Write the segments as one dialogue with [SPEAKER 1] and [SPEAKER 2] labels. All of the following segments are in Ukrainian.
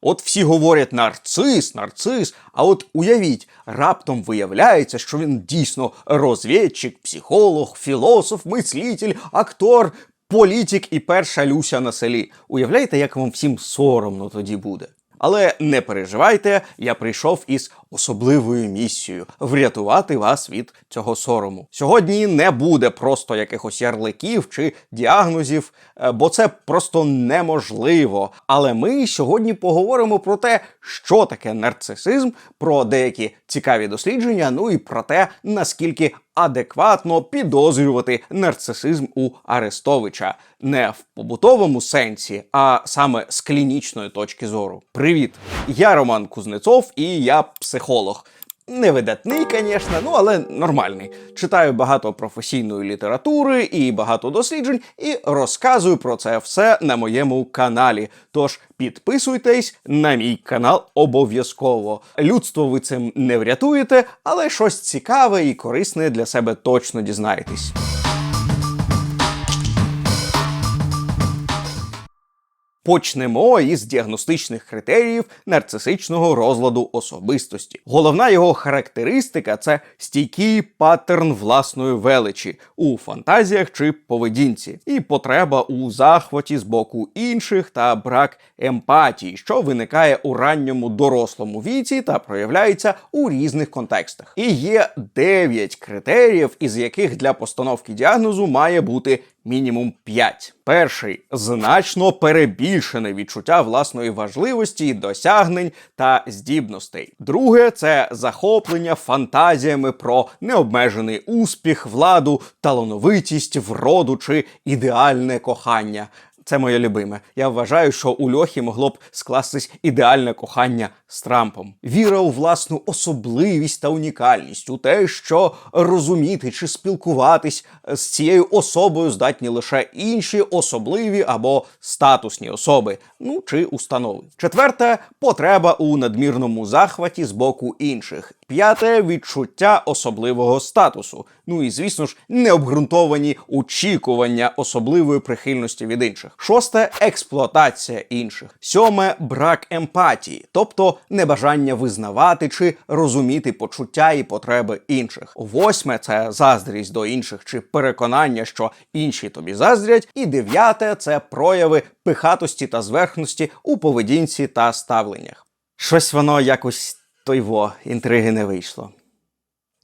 [SPEAKER 1] От всі говорять нарцис, нарцис. А от уявіть, раптом виявляється, що він дійсно розвідчик, психолог, філософ, мислітель, актор, політик і перша Люся на селі. Уявляєте, як вам всім соромно тоді буде? Але не переживайте, я прийшов із особливою місією врятувати вас від цього сорому. Сьогодні не буде просто якихось ярликів чи діагнозів, е, бо це просто неможливо. Але ми сьогодні поговоримо про те, що таке нарцисизм, про деякі цікаві дослідження, ну і про те, наскільки адекватно підозрювати нарцисизм у Арестовича не в побутовому сенсі, а саме з клінічної точки зору. Привіт! Я Роман Кузнецов і я психолог. Невидатний, звісно, ну але нормальний. Читаю багато професійної літератури і багато досліджень, і розказую про це все на моєму каналі. Тож підписуйтесь на мій канал обов'язково. Людство ви цим не врятуєте, але щось цікаве і корисне для себе точно дізнаєтесь. Почнемо із діагностичних критеріїв нарцисичного розладу особистості. Головна його характеристика це стійкий паттерн власної величі у фантазіях чи поведінці, і потреба у захваті з боку інших та брак емпатії, що виникає у ранньому дорослому віці та проявляється у різних контекстах. І є 9 критеріїв, із яких для постановки діагнозу має бути мінімум 5. Перший значно перебільшене відчуття власної важливості, досягнень та здібностей. Друге це захоплення фантазіями про необмежений успіх, владу, талановитість, вроду чи ідеальне кохання. Це моє любиме. Я вважаю, що у Льохі могло б скластись ідеальне кохання з Трампом. Віра у власну особливість та унікальність, у те, що розуміти чи спілкуватись з цією особою здатні лише інші особливі або статусні особи, ну чи установи. Четверте потреба у надмірному захваті з боку інших. П'яте відчуття особливого статусу. Ну і звісно ж, необґрунтовані очікування особливої прихильності від інших. Шосте експлуатація інших. Сьоме брак емпатії, тобто небажання визнавати чи розуміти почуття і потреби інших. Восьме це заздрість до інших чи переконання, що інші тобі заздрять. І дев'яте це прояви пихатості та зверхності у поведінці та ставленнях. Щось воно якось тойво інтриги не вийшло.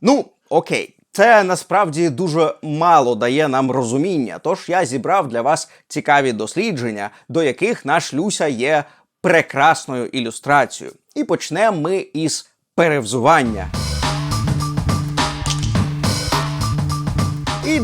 [SPEAKER 1] Ну, окей. Це насправді дуже мало дає нам розуміння, тож я зібрав для вас цікаві дослідження, до яких наш Люся є прекрасною ілюстрацією. І почнемо ми із перевзування.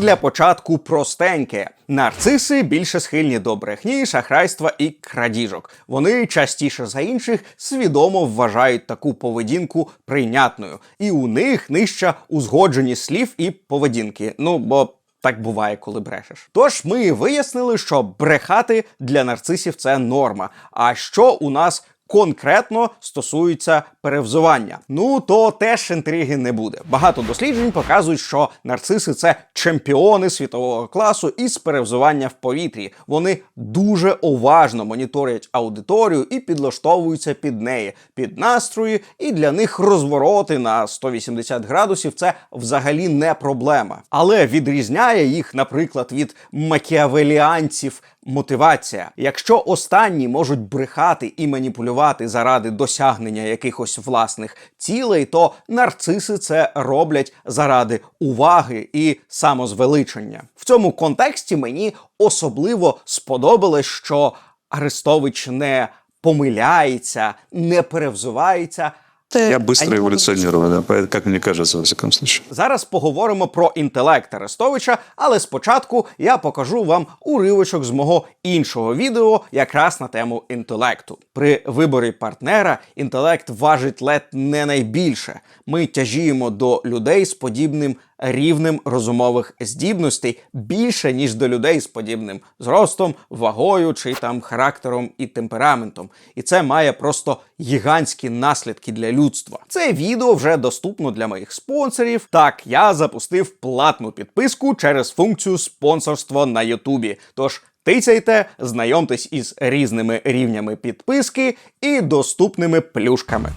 [SPEAKER 1] Для початку простеньке. Нарциси більше схильні до брехні, шахрайства і крадіжок. Вони частіше за інших свідомо вважають таку поведінку прийнятною, і у них нижча узгодженість слів і поведінки. Ну бо. Так буває, коли брешеш. Тож ми вияснили, що брехати для нарцисів це норма. А що у нас конкретно стосується перевзування? Ну то теж інтриги не буде. Багато досліджень показують, що нарциси це чемпіони світового класу із перевзування в повітрі. Вони дуже уважно моніторять аудиторію і підлаштовуються під неї, під настрої, і для них розвороти на 180 градусів це взагалі не проблема. Але відрізняє їх, наприклад, від макіавеліанців мотивація. Якщо останні можуть брехати і маніпулювати заради досягнення якихось власних цілей, то нарциси це роблять заради уваги і самозвеличення. В цьому контексті мені особливо сподобалось, що Арестович не помиляється, не перевзувається.
[SPEAKER 2] Я быстро еволюціонував, да, по- как мне во всяком случае.
[SPEAKER 1] Зараз поговоримо про інтелект Арестовича, але спочатку я покажу вам уривочок з мого іншого відео якраз на тему інтелекту. При виборі партнера інтелект важить ледь не найбільше. Ми тяжіємо до людей з подібним рівнем розумових здібностей більше, ніж до людей з подібним зростом, вагою чи там характером і темпераментом. І це має просто гігантські наслідки для людства. Це відео вже доступно для моїх спонсорів. Так, я запустив платну підписку через функцію спонсорства на Ютубі. Тож Тицяйте, знайомтесь із різними рівнями підписки і доступними плюшками.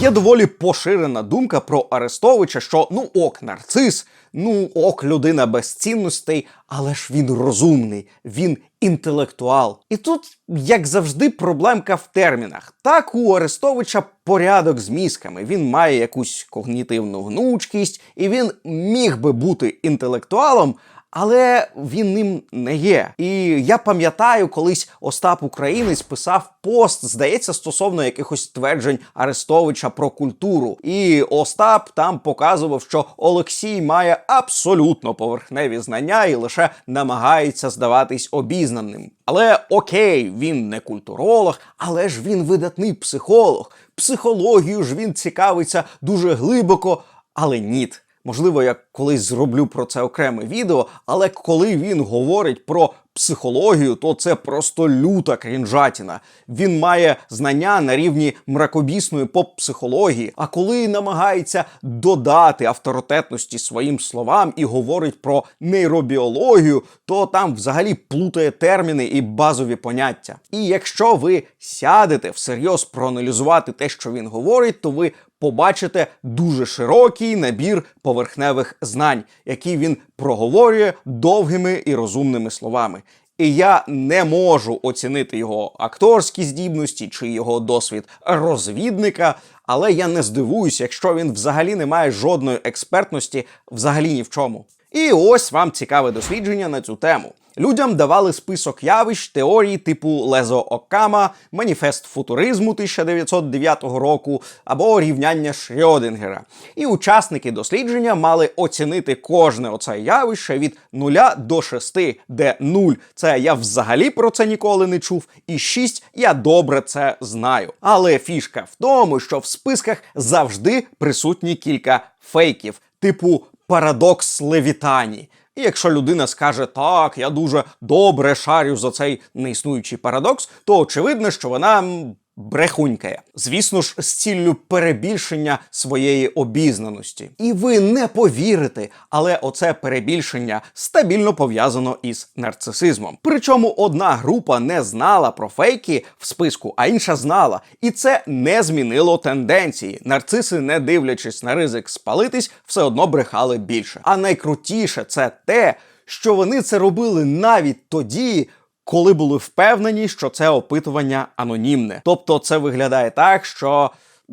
[SPEAKER 1] Є доволі поширена думка про Арестовича, що ну ок, нарцис, ну ок, людина без цінностей, але ж він розумний, він інтелектуал. І тут, як завжди, проблемка в термінах. Так, у Арестовича порядок з мізками. Він має якусь когнітивну гнучкість, і він міг би бути інтелектуалом. Але він ним не є. І я пам'ятаю, колись Остап Українець писав пост, здається, стосовно якихось тверджень Арестовича про культуру. І Остап там показував, що Олексій має абсолютно поверхневі знання і лише намагається здаватись обізнаним. Але окей, він не культуролог, але ж він видатний психолог. Психологію ж він цікавиться дуже глибоко, але ніт. Можливо, я колись зроблю про це окреме відео, але коли він говорить про психологію, то це просто люта крінжатіна. Він має знання на рівні мракобісної поп-психології. А коли намагається додати авторитетності своїм словам і говорить про нейробіологію, то там взагалі плутає терміни і базові поняття. І якщо ви сядете всерйоз проаналізувати те, що він говорить, то ви побачите дуже широкий набір поверхневих знань, які він проговорює довгими і розумними словами. І я не можу оцінити його акторські здібності чи його досвід розвідника, але я не здивуюся, якщо він взагалі не має жодної експертності взагалі ні в чому. І ось вам цікаве дослідження на цю тему. Людям давали список явищ теорій типу Лезо Оккама, маніфест футуризму 1909 року або рівняння Шрьодингера. І учасники дослідження мали оцінити кожне оце явище від 0 до 6, де 0 – це я взагалі про це ніколи не чув, і 6 – я добре це знаю. Але фішка в тому, що в списках завжди присутні кілька фейків, типу парадокс Левітані. І якщо людина скаже так, я дуже добре шарю за цей неіснуючий парадокс, то очевидно, що вона брехунькає. Звісно ж, з ціллю перебільшення своєї обізнаності. І ви не повірите, але оце перебільшення стабільно пов'язано із нарцисизмом. Причому одна група не знала про фейки в списку, а інша знала. І це не змінило тенденції. Нарциси, не дивлячись на ризик спалитись, все одно брехали більше. А найкрутіше це те, що вони це робили навіть тоді. Коли були впевнені, що це опитування анонімне, тобто це виглядає так, що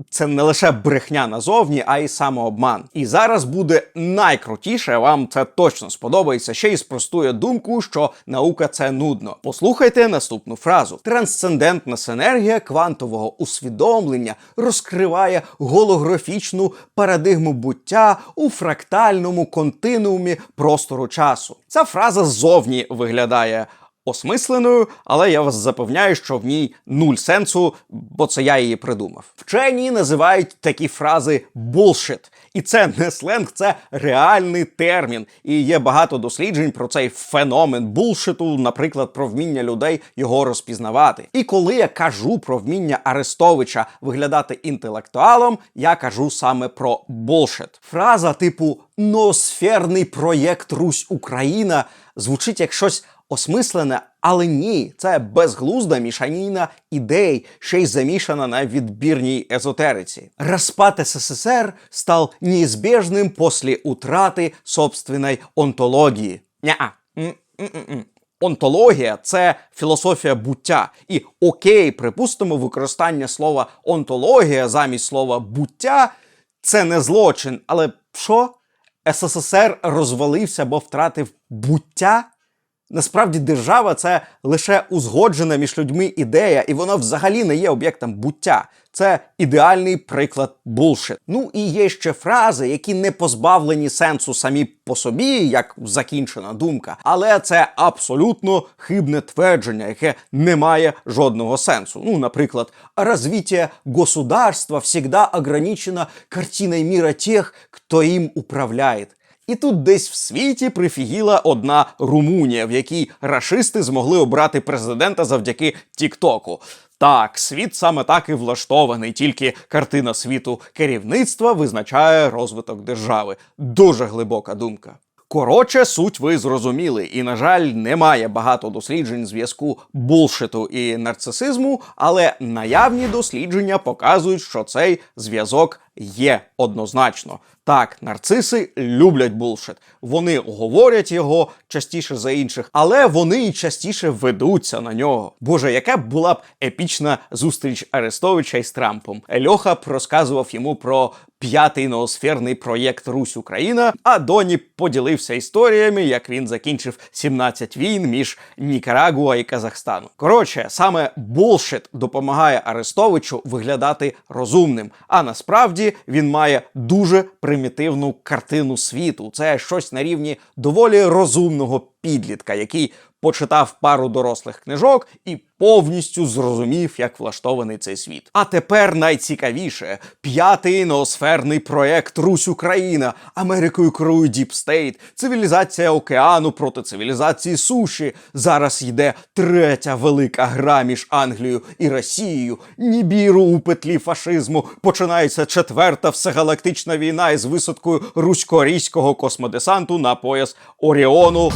[SPEAKER 1] це не лише брехня назовні, а й самообман. І зараз буде найкрутіше. Вам це точно сподобається. Ще й спростує думку, що наука це нудно. Послухайте наступну фразу: трансцендентна синергія квантового усвідомлення розкриває голографічну парадигму буття у фрактальному континуумі простору часу. Ця фраза ззовні виглядає осмисленою, але я вас запевняю, що в ній нуль сенсу, бо це я її придумав. Вчені називають такі фрази bullshit. І це не сленг, це реальний термін. І є багато досліджень про цей феномен булшиту, наприклад, про вміння людей його розпізнавати. І коли я кажу про вміння Арестовича виглядати інтелектуалом, я кажу саме про булшит. Фраза типу ноосферний проєкт Русь Україна звучить як щось осмислене, але ні, це безглузда мішаніна ідей, ще й замішана на відбірній езотериці. Распад СССР став неизбежным после утрати собственной онтології. Ня-а. Онтологія це філософія буття. І окей, припустимо, використання слова онтологія замість слова буття це не злочин. Але що? СССР розвалився, бо втратив буття? Насправді держава це лише узгоджена між людьми ідея, і вона взагалі не є об'єктом буття. Це ідеальний приклад булшит. Ну і є ще фрази, які не позбавлені сенсу самі по собі, як закінчена думка, але це абсолютно хибне твердження, яке не має жодного сенсу. Ну, наприклад, развитие государства всегда ограничено картиной мира тех, хто їм управляє. І тут десь в світі прифігіла одна Румунія, в якій рашисти змогли обрати президента завдяки Тіктоку. Так, світ саме так і влаштований, тільки картина світу керівництва визначає розвиток держави. Дуже глибока думка. Коротше, суть ви зрозуміли, і на жаль, немає багато досліджень зв'язку булшиту і нарцисизму, але наявні дослідження показують, що цей зв'язок є однозначно. Так, нарциси люблять булшит. Вони говорять його частіше за інших, але вони і частіше ведуться на нього. Боже, яка б була б епічна зустріч Арестовича із Трампом. Льоха б розказував йому про п'ятий ноосферний проєкт Русь Україна, а Доні поділився історіями, як він закінчив 17 війн між Нікарагуа і Казахстаном. Коротше, саме булшит допомагає Арестовичу виглядати розумним, а насправді він має дуже примітивну картину світу. Це щось на рівні доволі розумного підлітка, який почитав пару дорослих книжок і повністю зрозумів, як влаштований цей світ. А тепер найцікавіше: п'ятий ноосферний проект Русь Україна. Америкою керує Діп Стейт, цивілізація океану проти цивілізації суші. Зараз йде третя велика гра між Англією і Росією. Нібіру у петлі фашизму. Починається четверта всегалактична війна із висадкою русько-рійського космодесанту на пояс Оріону.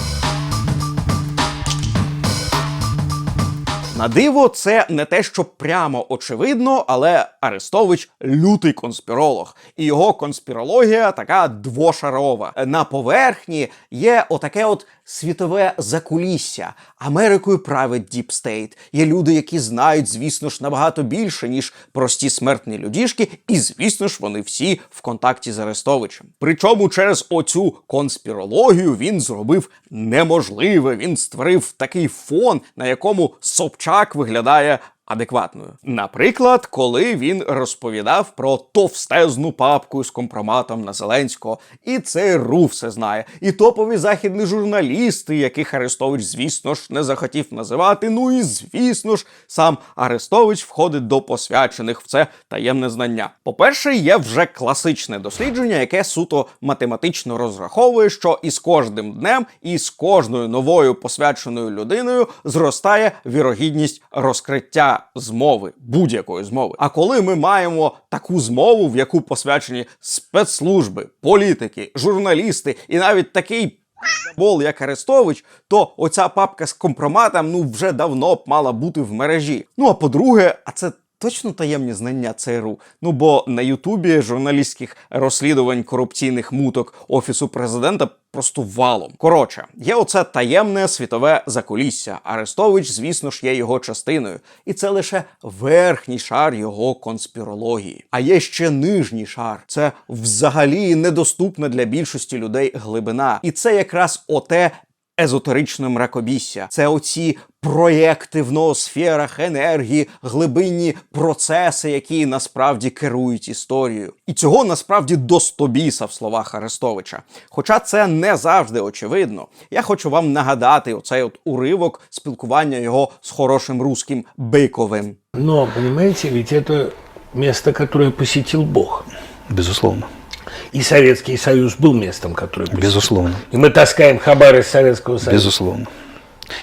[SPEAKER 1] На диво, це не те, що прямо очевидно, але Арестович лютий конспіролог, і його конспірологія така двошарова. На поверхні є отаке от світове закулісся. Америкою править Діп Стейт. Є люди, які знають, звісно ж, набагато більше, ніж прості смертні людішки, і звісно ж, вони всі в контакті з Арестовичем. Причому через оцю конспірологію він зробив неможливе. Він створив такий фон, на якому Собчак виглядає адекватною. Наприклад, коли він розповідав про товстезну папку з компроматом на Зеленського, і це РУ все знає, і топові західні журналісти, яких Арестович, звісно ж, не захотів називати. Ну і звісно ж, сам Арестович входить до посвячених в це таємне знання. По-перше, є вже класичне дослідження, яке суто математично розраховує, що із кожним днем і з кожною новою посвяченою людиною зростає вірогідність розкриття змови, будь-якої змови. А коли ми маємо таку змову, в яку посвячені спецслужби, політики, журналісти і навіть такий бол, як Арестович, то оця папка з компроматом ну вже давно б мала бути в мережі. Ну а по-друге, а це. Точно таємні знання ЦРУ. Ну бо на Ютубі журналістських розслідувань корупційних муток офісу президента просто валом. Коротше, є оце таємне світове закулісся. Арестович, звісно ж, є його частиною, і це лише верхній шар його конспірології. А є ще нижній шар. Це взагалі недоступна для більшості людей глибина. І це якраз оте езотеричне мракобісся. Це оці проєкти в ноосферах енергії, глибинні процеси, які насправді керують історією. І цього насправді до стобіса в словах Арестовича. Хоча це не завжди очевидно. Я хочу вам нагадати оцей от уривок спілкування його з хорошим русським Биковим.
[SPEAKER 3] Но, понимаете, ведь это место, которое посетил Бог.
[SPEAKER 2] Безусловно.
[SPEAKER 3] И Советский Союз был местом, которое посетил.
[SPEAKER 2] Безусловно.
[SPEAKER 3] И мы таскаем хабар из Советского Союза.
[SPEAKER 2] Безусловно.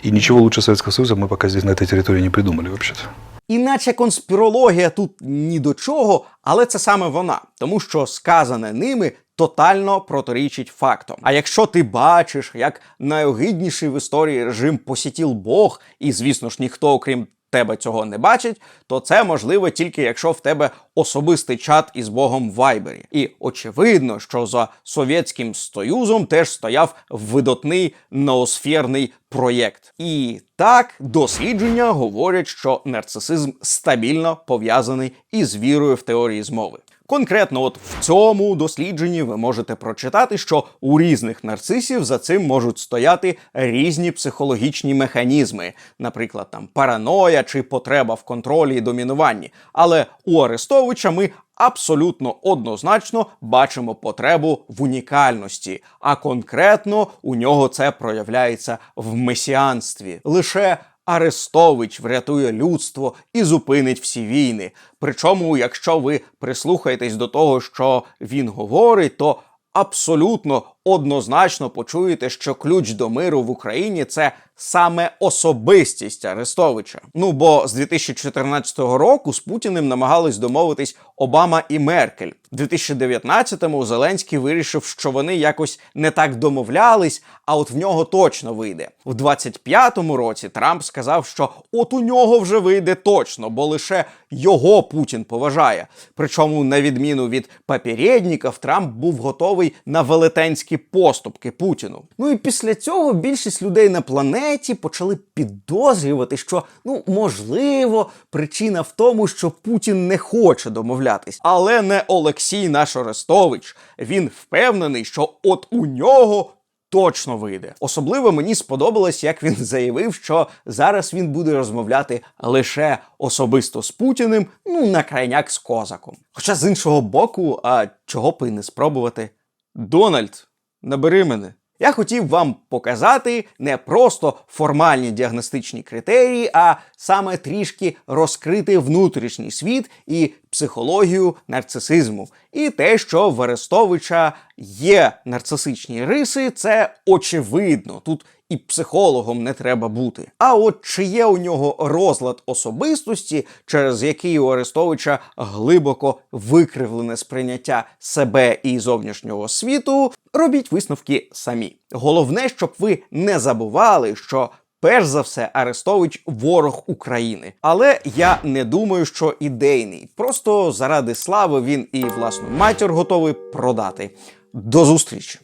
[SPEAKER 2] И ничего лучше Советского Союза мы пока здесь на этой территории не придумали вообще-то.
[SPEAKER 1] Іначе конспірологія тут ні до чого, але це саме вона, тому що сказане ними тотально протирічить фактам. А якщо ти бачиш, як найогидніший в історії режим посітіл Бог, і звісно ж ніхто, окрім тебе цього не бачить, то це можливо тільки якщо в тебе особистий чат із Богом в Вайбері. І очевидно, що за Совєтським Союзом теж стояв видатний ноосферний проєкт. І так дослідження говорять, що нарцисизм стабільно пов'язаний із вірою в теорії змови. Конкретно, от в цьому дослідженні ви можете прочитати, що у різних нарцисів за цим можуть стояти різні психологічні механізми, наприклад, там параноя чи потреба в контролі і домінуванні. Але у Арестовича ми абсолютно однозначно бачимо потребу в унікальності, а конкретно у нього це проявляється в месіанстві. Лише Арестович врятує людство і зупинить всі війни. Причому, якщо ви прислухаєтесь до того, що він говорить, то абсолютно однозначно почуєте, що ключ до миру в Україні це саме особистість Арестовича. Ну бо з 2014 року з Путіним намагались домовитись Обама і Меркель. У 2019-му Зеленський вирішив, що вони якось не так домовлялись, а от в нього точно вийде. В 25-му році Трамп сказав, що от у нього вже вийде точно, бо лише його Путін поважає. Причому, на відміну від попередників, Трамп був готовий на велетенські поступки Путіну. Ну і після цього більшість людей на планеті почали підозрювати, що ну можливо причина в тому, що Путін не хоче домовлятись, але не Олексій наш Орестович. Він впевнений, що от у нього. Точно вийде. Особливо мені сподобалось, як він заявив, що зараз він буде розмовляти лише особисто з Путіним, ну на крайняк з козаком. Хоча з іншого боку, а чого б і не спробувати? Дональд, набери мене. Я хотів вам показати не просто формальні діагностичні критерії, а саме трішки розкрити внутрішній світ і психологію нарцисизму. І те, що в Арестовича є нарцисичні риси, це очевидно. Тут і психологом не треба бути. А от чи є у нього розлад особистості, через який у Арестовича глибоко викривлене сприйняття себе і зовнішнього світу, робіть висновки самі. Головне, щоб ви не забували, що. Перш за все, Арестович ворог України. Але я не думаю, що ідейний. Просто заради слави він і власну матір готовий продати. До зустрічі!